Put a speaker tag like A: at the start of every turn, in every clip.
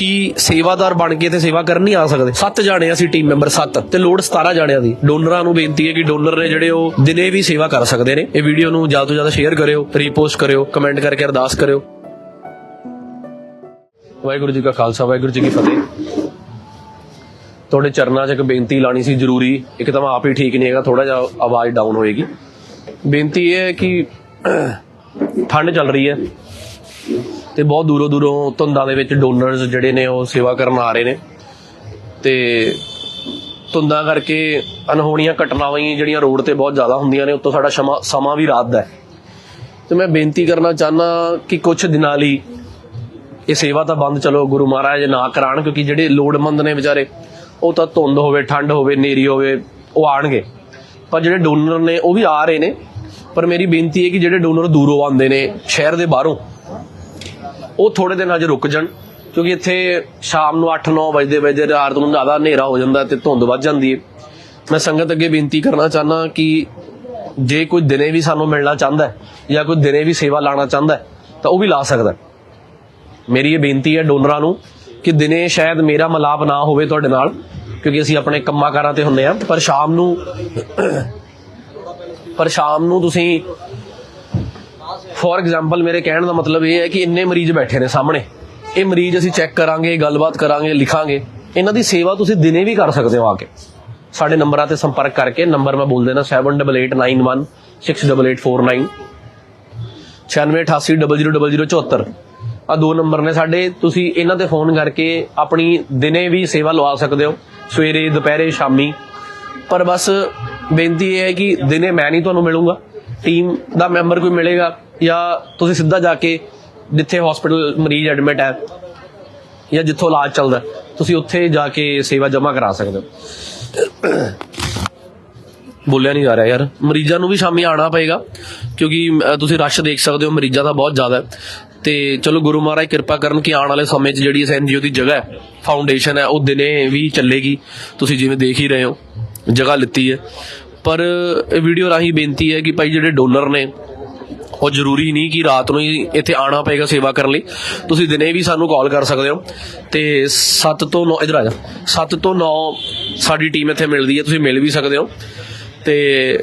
A: ਕਿ ਸੇਵਾਦਾਰ ਬਣ ਕੇ ਤੇ ਸੇਵਾ ਕਰਨ ਨਹੀਂ ਆ ਸਕਦੇ? ਸੱਤ ਜਾਣੇ ਅਸੀਂ ਟੀਮ ਮੈਂਬਰ ਸੱਤ। ਤੇ ਲੋਡ 17 ਜਾਣਿਆਂ ਦੀ। ਡੋਨਰਾਂ ਨੂੰ ਬੇਨਤੀ ਹੈ ਕਿ ਡੋਨਰ ਨੇ ਜਿਹੜੇ ਉਹ ਦਿਨੇ ਵੀ ਸੇਵਾ ਕਰ ਸਕਦੇ ਨੇ। ਇਹ ਵੀਡੀਓ ਨੂੰ ਜ਼ਿਆਦਾ ਤੋਂ ਜ਼ਿਆਦਾ ਸ਼ੇਅਰ ਕਰਿਓ ਰੀਪੋਸਟ ਕਰਿਓ ਕਮੈਂਟ ਕਰਕੇ ਅਰਦਾਸ ਕਰਿਓ। ਵਾਹਿਗੁਰੂ ਜੀ ਕਾ ਖਾਲਸਾ, ਵਾਹਿਗੁਰੂ ਜੀ ਕੀ ਫਤਿਹ। ਤੁਹਾਡੇ ਚਰਨਾਂ 'ਚ ਇੱਕ ਬੇਨਤੀ ਲਾਣੀ ਸੀ ਜ਼ਰੂਰੀ। ਇੱਕ ਤਾਂ ਮੈਂ ਆਪ ਹੀ ਠੀਕ ਨਹੀਂ ਹੈਗਾ ਥੋੜਾ ਜਿਹਾ ਆਵਾਜ਼ ਡਾਊਨ ਹੋਏਗੀ। ਬੇਨਤੀ ਇਹ ਹੈ ਕਿ ਠੰਡ ਚੱਲ ਰਹੀ ਹੈ। ਤੇ ਬਹੁਤ ਦੂਰੋਂ ਦੂਰੋਂ ਧੁੰਦਾਂ ਦੇ ਵਿੱਚ ਡੋਨਰਸ ਜਿਹੜੇ ਨੇ ਉਹ ਸੇਵਾ ਕਰਨ ਆ ਰਹੇ ਨੇ। ਤੇ ਧੁੰਦਾਂ ਕਰਕੇ ਅਨਹੋਣੀਆਂ ਘਟਨਾਵਾਂ ਹੀ ਜਿਹੜੀਆਂ ਰੋਡ ਤੇ ਬਹੁਤ ਜ਼ਿਆਦਾ ਹੁੰਦੀਆਂ ਨੇ, ਉੱਤੋਂ ਸਾਡਾ ਸ਼ਮਾ- ਸਮਾਂ ਵੀ ਰਾਤ ਦਾ ਹੈ। ਤੇ ਮੈਂ ਬੇਨਤੀ ਕਰਨਾ ਚਾਹਨਾ ਕਿ ਕੁਝ ਦਿਨਾਂ ਲਈ ਇਹ ਸੇਵਾ ਤਾਂ ਬੰਦ ਚਲੋ, ਗੁਰੂ ਮਹਾਰਾਜ ਨਾ ਕਰਾਣ, ਕਿਉਂਕਿ ਜਿਹੜੇ ਲੋੜਮੰਦ ਨੇ ਵਿਚਾਰੇ, ਉਹ ਤਾਂ ਧੁੰਦ ਹੋਵੇ, ਠੰਡ ਹੋਵੇ ਨੇਰੀ ਹੋਵੇ, ਉਹ ਆਣਗੇ। ਪਰ ਜਿਹੜੇ ਡੋਨਰ ਨੇ, ਉਹ ਵੀ ਆ ਰਹੇ ਨੇ। ਪਰ ਮੇਰੀ ਬੇਨਤੀ ਹੈ ਕਿ ਜਿਹੜੇ ਡੋਨਰ ਦੂਰੋਂ ਆਉਂਦੇ ਨੇ, ਸ਼ਹਿਰ ਦੇ ਬਾਹਰੋਂ ਉਹ ਥੋੜੇ ਦਿਨ ਅਜੇ ਰੁਕ ਜਾਣ, ਕਿਉਂਕਿ ਇੱਥੇ ਸ਼ਾਮ ਨੂੰ 8-9 ਵਜੇ ਵਜੇ ਰਾਤ ਨੂੰ ਜ਼ਿਆਦਾ ਹਨੇਰਾ ਹੋ ਜਾਂਦਾ ਤੇ ਧੁੰਦ ਵੱਧ ਜਾਂਦੀ ਹੈ ਮੈਂ ਸੰਗਤ ਅੱਗੇ ਬੇਨਤੀ ਕਰਨਾ ਚਾਹਨਾ ਕਿ ਜੇ ਕੋਈ ਦਿਨੇ ਵੀ ਸਾਨੂੰ ਮਿਲਣਾ ਚਾਹੁੰਦਾ ਹੈ ਜਾਂ ਕੋਈ ਦਿਨੇ ਵੀ ਸੇਵਾ ਲਾਣਾ ਚਾਹੁੰਦਾ ਹੈ, ਤਾਂ ਉਹ ਵੀ ਲਾ ਸਕਦਾ ਮੇਰੀ ਇਹ ਬੇਨਤੀ ਹੈ ਡੋਨਰਾਂ ਨੂੰ ਕਿ ਦਿਨੇ ਸ਼ਾਇਦ ਮੇਰਾ ਮਲਾਪ ਨਾ ਹੋਵੇ ਤੁਹਾਡੇ ਨਾਲ, ਕਿਉਂਕਿ ਅਸੀਂ ਆਪਣੇ ਕੰਮਾਂ ਕਾਰਾਂ ਤੇ ਹੁੰਨੇ ਆ ਪਰ ਸ਼ਾਮ ਨੂੰ, ਪਰ ਸ਼ਾਮ ਨੂੰ ਤੁਸੀਂ ਫੋਰ ਐਗਜ਼ਾਮਪਲ ਮੇਰੇ ਕਹਿਣ ਦਾ ਮਤਲਬ ਇਹ ਹੈ ਕਿ ਇੰਨੇ ਮਰੀਜ਼ ਬੈਠੇ ਨੇ ਸਾਹਮਣੇ। ਇਹ ਮਰੀਜ਼ ਅਸੀਂ ਚੈੱਕ ਕਰਾਂਗੇ, ਗੱਲਬਾਤ ਕਰਾਂਗੇ, ਲਿਖਾਂਗੇ। ਇਹਨਾਂ ਦੀ ਸੇਵਾ ਤੁਸੀਂ ਦਿਨੇ ਵੀ ਕਰ ਸਕਦੇ ਹੋ ਆ ਕੇ। ਸਾਡੇ ਨੰਬਰਾਂ ਤੇ ਸੰਪਰਕ ਕਰਕੇ, ਨੰਬਰ ਮੈਂ ਬੋਲ ਦੇਣਾ 7889168849 9888000074 ਆ ਦੋ ਨੰਬਰ ਨੇ ਸਾਡੇ। ਤੁਸੀਂ ਇਹਨਾਂ ਤੇ ਫੋਨ ਕਰਕੇ ਆਪਣੀ ਦਿਨੇ ਵੀ ਸੇਵਾ ਲਵਾ ਸਕਦੇ ਹੋ, ਸਵੇਰੇ, ਦੁਪਹਿਰੇ, ਸ਼ਾਮੀ। ਪਰ ਬਸ ਬੇਨਤੀ ਇਹ ਹੈ ਕਿ ਦਿਨੇ ਮੈਂ ਨਹੀਂ ਤੁਹਾਨੂੰ ਮਿਲੂੰਗਾ। ਟੀਮ ਦਾ ਮੈਂਬਰ ਕੋਈ ਮਿਲੇਗਾ। ਜਾਂ ਤੁਸੀਂ ਸਿੱਧਾ ਜਾ ਕੇ ਜਿੱਥੇ ਹਸਪੀਟਲ ਮਰੀਜ਼ ਐਡਮਿਟ ਹੈ ਜਾਂ ਜਿੱਥੋਂ ਇਲਾਜ ਚੱਲਦਾ ਤੁਸੀਂ ਉੱਥੇ ਜਾ ਕੇ ਸੇਵਾ ਜਮ੍ਹਾਂ ਕਰਾ ਸਕਦੇ ਹੋ। ਬੋਲਿਆ ਨਹੀਂ ਜਾ ਰਿਹਾ ਯਾਰ। ਮਰੀਜ਼ਾਂ ਨੂੰ ਵੀ ਸ਼ਾਮੀ ਆਣਾ ਪਏਗਾ, ਕਿਉਂਕਿ ਤੁਸੀਂ ਰਸ਼ ਦੇਖ ਸਕਦੇ ਹੋ, ਮਰੀਜ਼ਾਂ ਦਾ ਬਹੁਤ ਜ਼ਿਆਦਾ ਹੈ। ਤੇ ਚਲੋ, ਗੁਰੂ ਮਹਾਰਾਜ ਕਿਰਪਾ ਕਰਨ ਕਿ ਆਉਣ ਵਾਲੇ ਸਮੇਂ 'ਚ ਜਿਹੜੀ ਇਸ ਐਨਜੀਓ ਦੀ ਜਗ੍ਹਾ ਹੈ ਫਾਊਂਡੇਸ਼ਨ ਹੈ, ਉਹ ਦਿਨੇ ਵੀ ਚੱਲੇਗੀ। ਤੁਸੀਂ ਜਿਵੇਂ ਦੇਖ ਹੀ ਰਹੇ ਹੋ, ਜਗ੍ਹਾ ਲਿੱਤੀ ਹੈ। ਪਰ ਇਹ ਵੀਡੀਓ ਰਾਹੀਂ ਬੇਨਤੀ ਹੈ ਕਿ ਭਾਈ ਜਿਹੜੇ ਡੋਨਰ ਨੇ ਉਹ ਜ਼ਰੂਰੀ ਨਹੀਂ ਕਿ ਰਾਤ ਨੂੰ ਹੀ ਇੱਥੇ ਆਣਾ ਪਏਗਾ ਸੇਵਾ ਕਰਨ ਲਈ। ਤੁਸੀਂ ਦਿਨੇ ਵੀ ਸਾਨੂੰ ਕਾਲ ਕਰ ਸਕਦੇ ਹੋ। ਤੇ 7 ਤੋਂ 9 ਇਧਰ ਆ ਜਾ। 7 ਤੋਂ 9 ਸਾਡੀ ਟੀਮ ਇੱਥੇ ਮਿਲਦੀ ਹੈ। ਤੁਸੀਂ ਮਿਲ ਵੀ ਸਕਦੇ ਹੋ। ਤੇ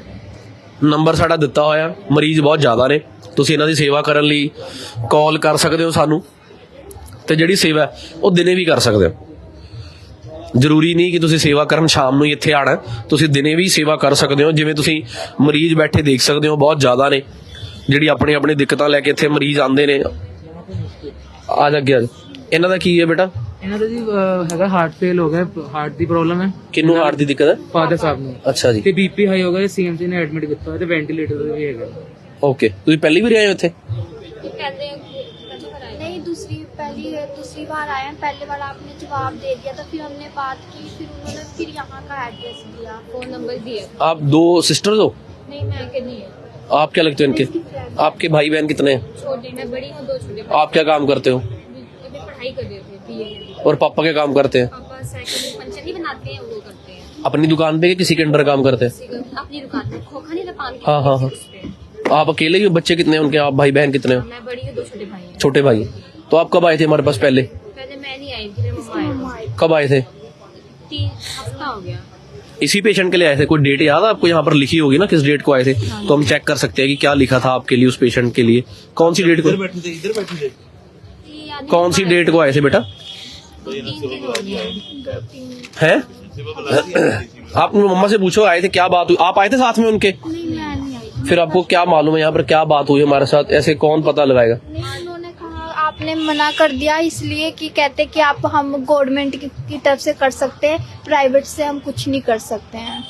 A: ਨੰਬਰ ਸਾਡਾ ਦਿੱਤਾ ਹੋਇਆ। ਮਰੀਜ਼ ਬਹੁਤ ਜ਼ਿਆਦਾ ਨੇ। ਤੁਸੀਂ ਇਹਨਾਂ ਦੀ ਸੇਵਾ ਕਰਨ ਲਈ ਕਾਲ ਕਰ ਸਕਦੇ ਹੋ ਸਾਨੂੰ। ਤੇ ਜਿਹੜੀ ਸੇਵਾ ਉਹ ਦਿਨੇ ਵੀ ਕਰ ਸਕਦੇ ਹੋ। ਜ਼ਰੂਰੀ ਨਹੀਂ ਕਿ ਤੁਸੀਂ ਸੇਵਾ ਕਰਨ ਸ਼ਾਮ ਨੂੰ ਹੀ ਇੱਥੇ ਆਣਾ। ਤੁਸੀਂ ਦਿਨੇ ਵੀ ਸੇਵਾ ਕਰ ਸਕਦੇ ਹੋ। ਜਿਵੇਂ ਤੁਸੀਂ ਮਰੀਜ਼ ਬੈਠੇ ਦੇਖ ਸਕਦੇ ਹੋ। ਬਹੁਤ ਜ਼ਿਆਦਾ ਨੇ। ਜਿਹੜੀ ਆਪਣੀ ਆਪਣੀ ਦਿੱਕਤਾਂ ਲੈ ਕੇ ਇੱਥੇ ਮਰੀਜ਼ ਆਉਂਦੇ ਨੇ ਆ ਜਾ ਗਿਆ ਇਹਨਾਂ ਦਾ ਕੀ ਹੈ ਬੇਟਾ
B: ਇਹਨਾਂ ਦਾ ਜੀ ਅਹ, ਹੈਗਾ ਹਾਰਟ ਫੇਲ ਹੋ ਗਿਆ ਹਾਰਟ ਦੀ ਪ੍ਰੋਬਲਮ ਹੈ
A: ਕਿੰਨੂੰ ਹਾਰਟ ਦੀ ਦਿੱਕਤ ਹੈ
B: ਫਾਦਰ ਸਾਹਿਬ ਨੂੰ
A: ਅੱਛਾ ਜੀ
B: ਤੇ ਬੀਪੀ ਹਾਈ ਹੋ ਗਿਆ ਸੀਐਮਸੀ ਨੇ ਐਡਮਿਟ ਕੀਤਾ ਹੋਇਆ ਤੇ ਵੈਂਟੀਲੇਟਰ ਤੇ ਵੀ ਹੈਗਾ
A: ਓਕੇ ਤੁਸੀਂ ਪਹਿਲੀ ਵਾਰ ਆਏ ਹੋ ਇੱਥੇ
C: नहीं दूसरी पहली दूसरी बार आए हैं पहले बार आपने जवाब दे दिया था फिर हमने बात की फिर उन्होंने फिर यहाँ का एड्रेस दिया
D: फोन नंबर दिया
A: आप दो सिस्टर्स हो
D: नहीं मैं के नहीं है
A: आप क्या लगते हो इनके? आपके भाई बहन कितने हैं? आप क्या काम करते हो? और पापा क्या काम करते हैं? अपनी दुकान पे किसी के अंडर काम करते हैं? हाँ हाँ हाँ। आप अकेले ही बच्चे कितने उनके? आप भाई बहन कितने
D: छोटे भाई
A: तो आप कब आए थे हमारे पास पहले? कब आए थे?
D: हफ़्ता हो गया।
A: इसी पेशेंट के लिए आए थे कोई डेट याद है आपको? यहाँ पर लिखी होगी ना किस डेट को आए थे। तो हम चेक कर सकते हैं कि क्या लिखा था आपके लिए उस पेशेंट के लिए। कौन सी डेट को कौन सी डेट को आए थे बेटा?
D: हो
A: हैं। आप मम्मा से पूछो आए थे क्या बात हुई? आप आए थे साथ में उनके?
C: नहीं नहीं
A: फिर आपको क्या मालूम है यहाँ पर क्या बात हुई हमारे साथ? ऐसे कौन पता लगाएगा?
C: आपने मना कर दिया इसलिए कि कहते कि आप हम गवर्नमेंट की, की तरफ़ से कर सकते हैं प्राइवेट से हम कुछ नहीं कर सकते हैं।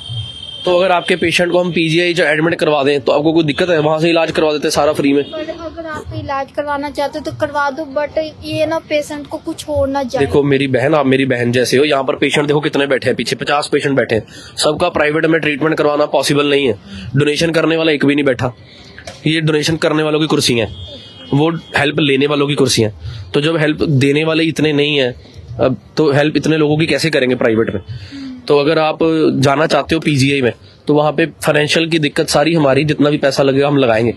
A: तो अगर आपके पेशेंट को हम पीजीआई एडमिट करवा दें तो आपको कोई दिक्कत है? वहाँ से इलाज करवा देते हैं सारा फ्री में।
C: पर अगर आप इलाज करवाना चाहते हो तो करवा दो बट ये ना पेशेंट को कुछ हो ना जाए।
A: देखो मेरी बहन आप मेरी बहन जैसे हो यहाँ पर पेशेंट देखो कितने बैठे हैं पीछे पचास पेशेंट बैठे हैं। सबका प्राइवेट में ट्रीटमेंट करवाना पॉसिबल नहीं है। डोनेशन करने वाला एक भी नहीं बैठा। ये डोनेशन करने वालों की कुर्सी है। वो हेल्प लेने वालों की कुर्सी है तो जब हेल्प देने वाले इतने नहीं है, अब तो हेल्प इतने लोगों की कैसे करेंगे प्राइवेट में? तो अगर आप जाना चाहते हो पीजीआई में तो वहाँ पे फाइनेंशियल की दिक्कत सारी हमारी, जितना भी पैसा लगेगा हम लगाएँगे।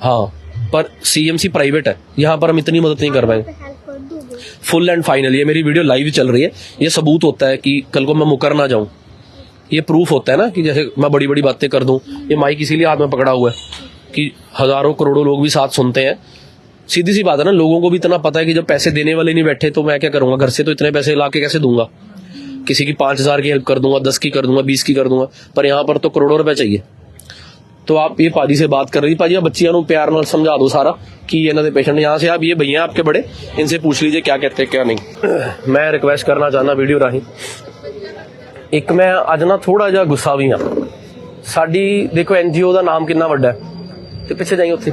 A: हाँ पर सीएमसी प्राइवेट है। यहाँ पर हम इतनी मदद नहीं कर पाएँगे। फुल एंड फाइनल ये मेरी वीडियो लाइव चल रही है। ये सबूत होता है कि कल को मैं मुकर ना जाऊँ। ये प्रूफ होता है ना कि जैसे मैं बड़ी बड़ी बातें कर दूँ। ये माइक इसीलिए हाथ में पकड़ा हुआ है। कि हजारों करोड़ों लोग भी साथ सुनते हैं सीधी सी बात है ना लोगों को भी इतना पता है कि जब पैसे देने वाले नहीं बैठे तो मैं क्या करूंगा घर से तो इतने पैसे ला के कैसे दूंगा किसी की पांच हजार की हेल्प कर दूंगा दस की कर दूंगा बीस की कर दूंगा पर यहाँ पर तो करोड़ों रुपए चाहिए तो आप ये पाजी से बात कर रही पाजी आप बच्चियों ਨੂੰ ਪਿਆਰ ਨਾਲ ਸਮਝਾ ਦਿਓ ਸਾਰਾ कि ਇਹਨਾਂ ਦੇ पेशेंट यहाँ से आप ये भैया आपके बड़े इनसे पूछ लीजिए क्या कहते हैं क्या नहीं मैं रिक्वेस्ट करना चाहना ਵੀਡੀਓ ਰਾਹੀਂ ਇੱਕ ਮੈਂ ਅੱਜ ਨਾ ਥੋੜਾ ਜਿਹਾ ਗੁੱਸਾ ਵੀ ਆ ਸਾਡੀ ਦੇਖੋ ਐਨਜੀਓ ਦਾ ਨਾਮ ਕਿੰਨਾ ਵੱਡਾ ਹੈ ਤੇ ਪਿੱਛੇ ਜਾਈ ਉੱਥੇ।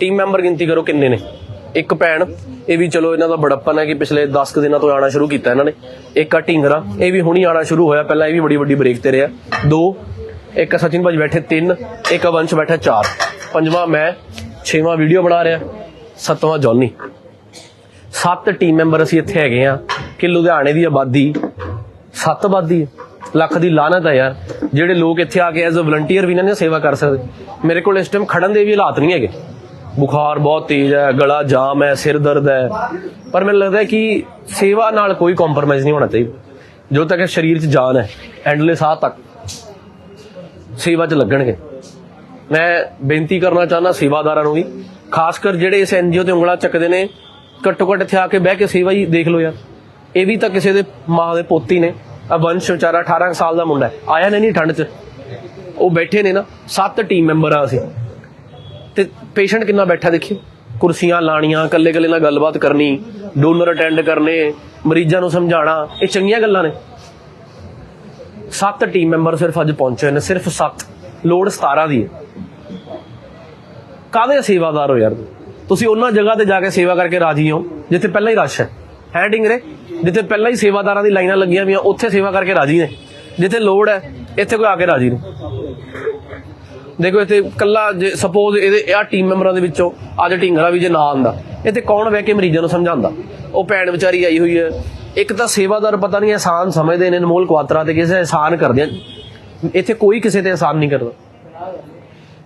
A: ਟੀਮ ਮੈਂਬਰ ਗਿਣਤੀ ਕਰੋ ਕਿੰਨੇ ਨੇ। ਇੱਕ ਭੈਣ, ਇਹ ਵੀ ਚਲੋ ਇਹਨਾਂ ਦਾ ਬੜੱਪਨ ਹੈ ਕਿ ਪਿਛਲੇ 10 ਕੁ ਦਿਨਾਂ ਤੋਂ ਆਣਾ ਸ਼ੁਰੂ ਕੀਤਾ ਇਹਨਾਂ ਨੇ। ਇੱਕ ਆ ਢਿੰਗਰਾ, ਇਹ ਵੀ ਹੁਣੀ ਆਣਾ ਸ਼ੁਰੂ ਹੋਇਆ, ਪਹਿਲਾਂ ਇਹ ਵੀ ਬੜੀ ਵੱਡੀ ਬ੍ਰੇਕ ਤੇ ਰਿਹਾ। ਦੋ, ਇੱਕ ਸਚਿਨ ਭਾਜੀ ਬੈਠੇ ਤਿੰਨ, ਇੱਕ ਵੰਸ਼ ਬੈਠਾ ਚਾਰ। ਪੰਜਵਾਂ ਮੈਂ, ਛੇਵਾਂ ਵੀਡੀਓ ਬਣਾ ਰਿਹਾ, ਸੱਤਵਾਂ ਜੌਨੀ। ਸੱਤ ਟੀਮ ਮੈਂਬਰ ਅਸੀਂ ਇੱਥੇ ਹੈਗੇ ਆ ਕਿ ਲੁਧਿਆਣੇ ਦੀ ਆਬਾਦੀ ਸੱਤ ਆਬਾਦੀ ਲੱਖ ਦੀ ਲਾਨਤ ਹੈ ਯਾਰ। ਜਿਹੜੇ ਲੋਕ ਇੱਥੇ ਆ ਕੇ ਐਜ਼ ਅ ਵਲੰਟੀਅਰ ਵੀ ਇਹਨਾਂ ਦੀ ਸੇਵਾ ਕਰ ਸਕਦੇ। ਮੇਰੇ ਕੋਲ ਇਸ ਟਾਈਮ ਖੜਨ ਦੇ ਵੀ ਹਾਲਾਤ ਨਹੀਂ ਹੈਗੇ। ਬੁਖਾਰ ਬਹੁਤ ਤੇਜ਼ ਹੈ, ਗਲਾ ਜਾਮ ਹੈ, ਸਿਰ ਦਰਦ ਹੈ। ਪਰ ਮੈਨੂੰ ਲੱਗਦਾ ਹੈ ਕਿ ਸੇਵਾ ਨਾਲ ਕੋਈ ਕੰਪਰੋਮਾਈਜ਼ ਨਹੀਂ ਹੋਣਾ ਚਾਹੀਦਾ। ਜੋ ਤੱਕ ਸਰੀਰ 'ਚ ਜਾਨ ਹੈ ਐਂਡਲੇ ਸਾਹ ਤੱਕ ਸੇਵਾ 'ਚ ਲੱਗਣਗੇ। ਮੈਂ ਬੇਨਤੀ ਕਰਨਾ ਚਾਹੁੰਦਾ ਸੇਵਾਦਾਰਾਂ ਨੂੰ ਵੀ, ਖਾਸ ਕਰ ਜਿਹੜੇ ਇਸ ਐਨਜੀਓ ਤੇ ਉਂਗਲਾ ਚੱਕਦੇ ਨੇ, ਘੱਟੋ ਘੱਟ ਇੱਥੇ ਆ ਕੇ ਬਹਿ ਕੇ ਸੇਵਾ ਹੀ ਦੇਖ ਲਓ ਯਾਰ। ਇਹ ਵੀ ਤਾਂ ਕਿਸੇ ਦੇ ਮਾਂ ਦੇ ਪੋਤੀ ਨੇ। ਆ ਵੰਸ਼ ਵਿਚਾਰਾ 18 ਸਾਲ ਦਾ ਮੁੰਡਾ ਆਇਆ ਨੇ ਨਹੀਂ ਠੰਡ 'ਚ। ਉਹ ਬੈਠੇ ਨੇ ਨਾ, ਸੱਤ ਟੀਮ ਮੈਂਬਰ ਆ ਅਸੀਂ। ਤੇ ਪੇਸ਼ੈਂਟ ਕਿੰਨਾ ਬੈਠਾ ਦੇਖਿਓ। ਕੁਰਸੀਆਂ ਲਾਣੀਆਂ ਇਕੱਲੇ ਕੱਲੇ ਨਾਲ ਗੱਲਬਾਤ ਕਰਨੀ ਡੋਨਰ ਅਟੈਂਡ ਕਰਨੇ, ਮਰੀਜ਼ਾਂ ਨੂੰ ਸਮਝਾਉਣਾ, ਇਹ ਚੰਗੀਆਂ ਗੱਲਾਂ ਨੇ। ਸੱਤ ਟੀਮ ਮੈਂਬਰ ਸਿਰਫ ਅੱਜ ਪਹੁੰਚੇ ਨੇ, ਸਿਰਫ ਸੱਤ। ਲੋੜ 17 ਦੀ ਹੈ। ਕਾਹਦੇ ਸੇਵਾਦਾਰ ਹੋ ਯਾਰ ਤੁਸੀਂ ਉਹਨਾਂ ਜਗ੍ਹਾ ਤੇ ਜਾ ਕੇ ਸੇਵਾ ਕਰਕੇ ਰਾਜੀ ਹੋ, ਜਿੱਥੇ ਪਹਿਲਾਂ ਹੀ ਰਸ਼ ਹੈ। ਹੈ ਡਿੰਗਰੇ ਜਿੱਥੇ ਪਹਿਲਾਂ ਹੀ ਸੇਵਾਦਾਰਾਂ ਦੀ ਲਾਈਨਾਂ ਲੱਗੀਆਂ ਹੋਈਆਂ, ਉੱਥੇ ਸੇਵਾ ਕਰਕੇ ਰਾਜੀ ਨੇ। ਜਿੱਥੇ ਲੋੜ ਹੈ, ਇੱਥੇ ਕੋਈ ਆ ਕੇ ਰਾਜੀ ਨਹੀਂ। ਦੇਖੋ ਇੱਥੇ ਕੱਲਾ ਜੇ ਸਪੋਜ਼ ਇਹਦੇ ਆ ਟੀਮ ਮੈਂਬਰਾਂ ਦੇ ਵਿੱਚੋਂ ਅੱਜ ਢਿੰਗਰਾ ਵੀ ਜੇ ਨਾ ਆਂਦਾ ਇੱਥੇ ਕੌਣ ਬਹਿ ਕੇ ਮਰੀਜ਼ਾਂ ਨੂੰ ਸਮਝਾਉਂਦਾ? ਉਹ ਭੈਣ ਵਿਚਾਰੀ ਆਈ ਹੋਈ ਹੈ। ਇੱਕ ਤਾਂ ਸੇਵਾਦਾਰ ਪਤਾ ਨਹੀਂ ਆਸਾਨ ਸਮਝਦੇ ਨੇ, ਅਨਮੋਲ ਕੁਆਤਰਾ ਤੇ ਕਿਸੇ ਆਸਾਨ ਕਰਦੇ ਆ। ਇੱਥੇ ਕੋਈ ਕਿਸੇ ਤੇ ਆਸਾਨ ਨਹੀਂ ਕਰਦਾ।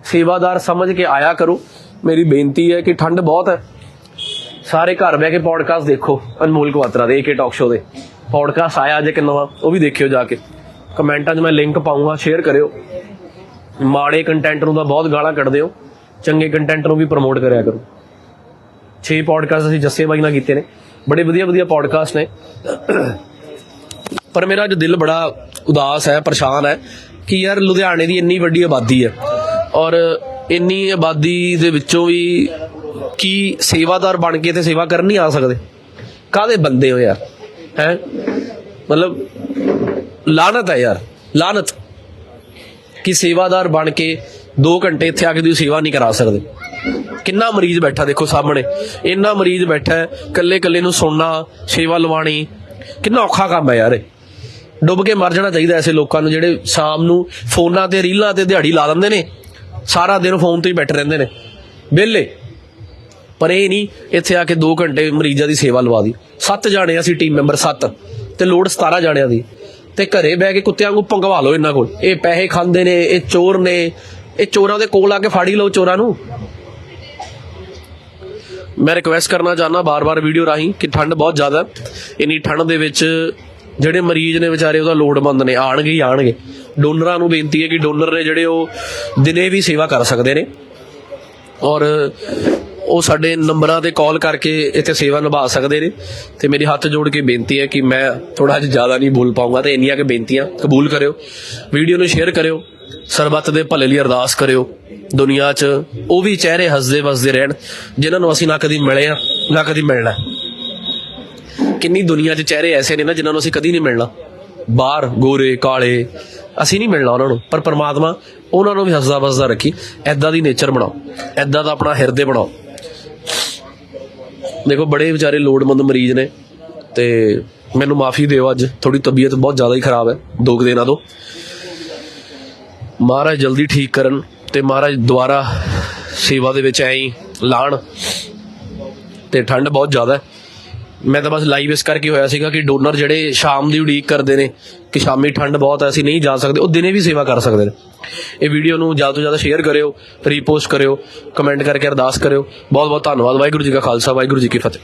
A: ਸੇਵਾਦਾਰ ਸਮਝ ਕੇ ਆਇਆ ਕਰੋ। ਮੇਰੀ ਬੇਨਤੀ ਹੈ ਕਿ ਠੰਡ ਬਹੁਤ ਹੈ। ਸਾਰੇ ਘਰ ਬਹਿ ਕੇ ਪੋਡਕਾਸਟ ਦੇਖੋ, ਅਨਮੋਲ ਕਵਾਤਰਾ ਦੇ ਏਕੇ ਟਾਕ ਸ਼ੋ ਦੇ। ਪੋਡਕਾਸਟ ਆਇਆ ਅੱਜ ਇੱਕ ਨਵਾਂ, ਉਹ ਵੀ ਦੇਖਿਓ ਜਾ ਕੇ। ਕਮੈਂਟਾਂ 'ਚ ਮੈਂ ਲਿੰਕ ਪਾਉਂਗਾ ਸ਼ੇਅਰ ਕਰਿਓ। ਮਾੜੇ ਕੰਟੈਂਟ ਨੂੰ ਤਾਂ ਬਹੁਤ ਗਾਲਾਂ ਕੱਢਦੇ ਹੋ। ਚੰਗੇ ਕੰਟੈਂਟ ਨੂੰ ਵੀ ਪ੍ਰਮੋਟ ਕਰਿਆ ਕਰੋ। 6 ਪੋਡਕਾਸਟ ਅਸੀਂ ਜੱਸੇ ਬਾਈ ਨਾਲ ਕੀਤੇ ਨੇ। ਬੜੇ ਵਧੀਆ ਵਧੀਆ ਪੋਡਕਾਸਟ ਨੇ। ਪਰ ਮੇਰਾ ਅੱਜ ਦਿਲ ਬੜਾ ਉਦਾਸ ਹੈ, ਪਰੇਸ਼ਾਨ ਹੈ ਕਿ ਯਾਰ ਲੁਧਿਆਣੇ ਦੀ ਇੰਨੀ ਵੱਡੀ ਆਬਾਦੀ ਹੈ। ਔਰ ਇੰਨੀ ਆਬਾਦੀ ਦੇ ਵਿੱਚੋਂ ਵੀ ਕੀ ਸੇਵਾਦਾਰ ਬਣ ਕੇ ਤੇ ਸੇਵਾ ਕਰਨ ਨਹੀਂ ਆ ਸਕਦੇ। ਕਾਦੇ ਬੰਦੇ ਹੋ ਯਾਰ? ਹੈ? ਮਤਲਬ ਲਾਨਤ ਹੈ ਯਾਰ ਲਾਨਤ ਕਿ ਸੇਵਾਦਾਰ ਬਣ ਕੇ 2 ਘੰਟੇ ਇੱਥੇ ਆ ਕੇ ਤੁਸੀਂ ਸੇਵਾ ਨਹੀਂ ਕਰਾ ਸਕਦੇ। ਕਿੰਨਾ ਮਰੀਜ਼ ਬੈਠਾ ਦੇਖੋ ਸਾਹਮਣੇ। ਇੰਨਾ ਮਰੀਜ਼ ਬੈਠਾ ਹੈ ਕੱਲੇ ਕੱਲੇ ਨੂੰ ਸੁਣਨਾ, ਸੇਵਾ ਲਵਾਣੀ ਕਿੰਨਾ ਔਖਾ ਕੰਮ ਹੈ ਯਾਰ ਇਹ। ਡੁੱਬ ਕੇ ਮਰ ਜਾਣਾ ਚਾਹੀਦਾ ਐਸੇ ਲੋਕਾਂ ਨੂੰ ਜਿਹੜੇ ਸ਼ਾਮ ਨੂੰ ਫੋਨਾਂ ਤੇ, ਰੀਲਾਂ ਤੇ ਦਿਹਾੜੀ ਲਾ ਦਿੰਦੇ ਨੇ। ਸਾਰਾ ਦਿਨ ਫੋਨ ਤੇ ਹੀ ਬੈਠੇ ਰਹਿੰਦੇ ਨੇ। ਵਿਹਲੇ। ਪਰ ਇਹ ਨਹੀਂ, ਇੱਥੇ ਆ ਕੇ 2 ਘੰਟੇ ਮਰੀਜ਼ਾਂ ਦੀ ਸੇਵਾ ਲਵਾ ਦੀ। ਸੱਤ ਜਾਣੇ ਅਸੀਂ ਟੀਮ ਮੈਂਬਰ ਸੱਤ। ਤੇ ਲੋੜ 17 ਜਾਣਿਆਂ ਦੀ। ਤੇ ਘਰੇ ਬਹਿ ਕੇ ਕੁੱਤਿਆਂ ਨੂੰ ਪੰਗਵਾ ਲਓ ਇਹਨਾਂ ਕੋਲ। ਇਹ ਪੈਸੇ ਖਾਂਦੇ ਨੇ, ਇਹ ਚੋਰ ਨੇ। ਇਹ ਚੋਰਾਂ ਦੇ ਕੋਲ ਆ ਕੇ ਫਾੜੀ ਲਓ ਚੋਰਾਂ ਨੂੰ। ਮੈਂ ਰਿਕਵੈਸਟ ਕਰਨਾ ਚਾਹਨਾ ਬਾਰ-ਬਾਰ ਵੀਡੀਓ ਰਾਹੀਂ ਕਿ ਠੰਡ ਬਹੁਤ ਜ਼ਿਆਦਾ ਹੈ। ਇੰਨੀ ਠੰਡ ਦੇ ਵਿੱਚ ਜਿਹੜੇ ਮਰੀਜ਼ ਨੇ ਵਿਚਾਰੇ, ਉਹਦਾ ਲੋੜਵੰਦ ਨੇ। ਆਣਗੇ ਹੀ ਆਣਗੇ ਡੋਨਰਾਂ ਨੂੰ ਬੇਨਤੀ ਹੈ ਕਿ ਡੋਨਰ ਨੇ ਜਿਹੜੇ ਉਹ ਦਿਨੇ ਵੀ ਸੇਵਾ ਕਰ ਸਕਦੇ ਨੇ। ਔਰ ਉਹ ਸਾਡੇ ਨੰਬਰਾਂ ਤੇ ਕਾਲ ਕਰਕੇ ਇੱਥੇ ਸੇਵਾ ਨਿਭਾ ਸਕਦੇ ਨੇ। ਤੇ ਮੇਰੀ ਹੱਥ ਜੋੜ ਕੇ ਬੇਨਤੀ ਹੈ ਕਿ ਮੈਂ ਥੋੜਾ ਜਿਹਾ ਜ਼ਿਆਦਾ ਨਹੀਂ ਬੋਲ ਪਾਉਂਗਾ ਤੇ ਇੰਨੀਆਂ ਕਿ ਬੇਨਤੀਆਂ ਕਬੂਲ ਕਰਿਓ। ਵੀਡੀਓ ਨੂੰ ਸ਼ੇਅਰ ਕਰਿਓ। ਸਰਬੱਤ ਦੇ ਭਲੇ ਲਈ ਅਰਦਾਸ ਕਰਿਓ। ਦੁਨੀਆ 'ਚ ਉਹ ਵੀ ਚਿਹਰੇ ਹੱਸਦੇ ਵਸਦੇ ਰਹਿਣ, ਜਿਨ੍ਹਾਂ ਨੂੰ ਅਸੀਂ ਨਾ ਕਦੀ ਮਿਲੇ ਆ, ਨਾ ਕਦੀ ਮਿਲਣਾ। ਕਿੰਨੀ ਦੁਨੀਆ 'ਚ ਚਿਹਰੇ ਐਸੇ ਨੇ ਨਾ ਜਿਨ੍ਹਾਂ ਨੂੰ ਅਸੀਂ ਕਦੀ ਨਹੀਂ ਮਿਲਣਾ। ਬਾਹਰ ਗੋਰੇ, ਕਾਲੇ, ਅਸੀਂ ਨਹੀਂ ਮਿਲਣਾ ਉਹਨਾਂ ਨੂੰ। ਪਰ ਪ੍ਰਮਾਤਮਾ ਉਹਨਾਂ ਨੂੰ ਵੀ ਹੱਸਦਾ ਵਸਦਾ ਰੱਖੀ। ਐਦਾਂ ਦੀ ਨੇਚਰ ਬਣਾਓ। ਐਦਾਂ ਦਾ ਆਪਣਾ ਹਿਰਦੇ ਬਣਾਓ। ਦੇਖੋ, ਬੜੇ ਵਿਚਾਰੇ ਲੋੜਮੰਦ ਮਰੀਜ਼ ਨੇ ਤੇ ਮੈਨੂੰ ਮਾਫੀ ਦਿਓ ਅੱਜ। ਥੋੜੀ ਤਬੀਅਤ ਬਹੁਤ ਜ਼ਿਆਦਾ ਹੀ ਖਰਾਬ ਹੈ, ਦੋ ਕੁ ਦਿਨਾਂ ਤੋਂ। ਮਹਾਰਾਜ ਜਲਦੀ ਠੀਕ ਕਰਨ ਤੇ ਮਹਾਰਾਜ ਦੁਆਰਾ ਸੇਵਾ ਦੇ ਵਿੱਚ ਐਂ ਹੀ ਲਾਣ ਤੇ ਠੰਡ ਬਹੁਤ ਜ਼ਿਆਦਾ ਹੈ। ਮੈਂ ਤਾਂ ਬਸ ਲਾਈਵ ਇਸ ਕਰਕੇ ਹੋਇਆ ਸੀਗਾ ਕਿ ਡੋਨਰ ਜਿਹੜੇ ਸ਼ਾਮ ਦੀ ਉਡੀਕ ਕਰਦੇ ਨੇ, ਕਿ ਸ਼ਾਮੀ ਠੰਡ ਬਹੁਤ ਹੈ, ਅਸੀਂ ਨਹੀਂ ਜਾ ਸਕਦੇ, ਉਹ ਦਿਨੇ ਵੀ ਸੇਵਾ ਕਰ ਸਕਦੇ ਨੇ। ਇਹ ਵੀਡੀਓ ਨੂੰ ਜ਼ਿਆਦਾ ਤੋਂ ਜ਼ਿਆਦਾ ਸ਼ੇਅਰ ਕਰਿਓ ਰੀਪੋਸਟ ਕਰਿਓ ਕਮੈਂਟ ਕਰਕੇ ਅਰਦਾਸ ਕਰਿਓ। ਬਹੁਤ ਬਹੁਤ ਧੰਨਵਾਦ, ਵਾਹਿਗੁਰੂ ਜੀ ਕਾ ਖਾਲਸਾ, ਵਾਹਿਗੁਰੂ ਜੀ ਕੀ ਫਤਿਹ।